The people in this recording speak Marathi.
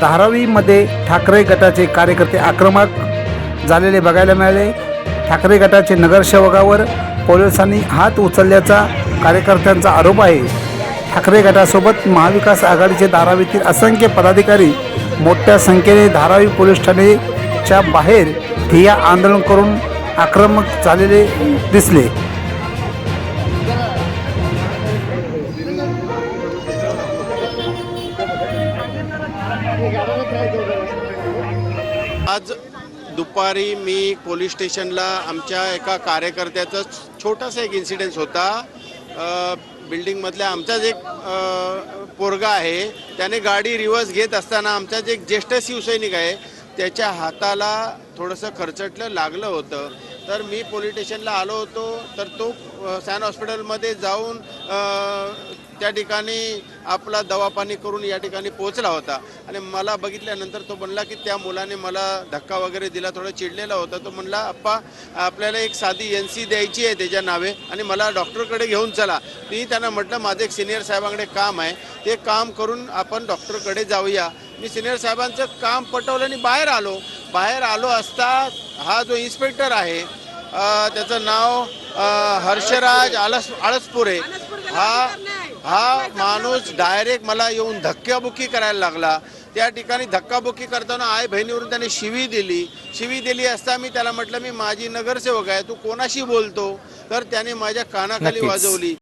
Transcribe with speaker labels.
Speaker 1: धारावीमध्ये ठाकरे गटाचे कार्यकर्ते आक्रमक झालेले बघायला मिळाले. ठाकरे गटाचे नगरसेवकावर पोलिसांनी हात उचलल्याचा कार्यकर्त्यांचा आरोप आहे. ठाकरे गटासोबत महाविकास आघाडीचे धारावीतील असंख्य पदाधिकारी मोठ्या संख्येने धारावी पोलीस ठाणेच्या बाहेर ठिया आंदोलन करून आक्रमक झालेले दिसले.
Speaker 2: आज दुपारी मी पोलीस स्टेशनला आमच्या एका कार्यकर्त्याचा छोटासा एक इन्सिडेन्स होता. बिल्डिंगमधल्या आमचाच एक पोरगा आहे. त्याने गाडी रिव्हर्स घेत असताना आमचाच एक ज्येष्ठ शिवसैनिक आहे. त्याच्या हाताला थोडंसं खरचटलं लागलं होतं. तर मी पोलीस स्टेशनला आलो होतो तर तो सॅन हॉस्पिटलमध्ये जाऊन त्या ठिकाणी आपला दवापाणी करून या ठिकाणी पोहोचला होता. आणि मला बघितल्यानंतर तो म्हणला की त्या मुलाने मला धक्का वगैरे दिला थोडा चिडलेला होता. तो म्हणला अप्पा आपल्याला एक साधी एन सी द्यायची आहे त्याच्या नावे आणि मला डॉक्टरकडे घेऊन चला. मी त्यांना म्हटलं माझं एक सिनियर साहेबांकडे काम आहे. ते काम करून आपण डॉक्टरकडे जाऊया. मी सिनियर साहेबांचं काम पटवलं आणि बाहेर आलो. बाहेर आलो असता हा जो इन्स्पेक्टर आहे अ, त्याचं नाव हर्षराज आळस आळसपुरे. हा हा माणूस डायरेक्ट मला येऊन धक्काबुक्की करायला लागला. त्या ठिकाणी धक्काबुक्की करताना आई बहिणीवरून त्याने शिवी दिली. शिवी दिली असता मी त्याला म्हटलं मी माझी नगरसेवक आहे तू कोणाशी बोलतो? तर त्याने माझ्या कानाखाली. वाजवली.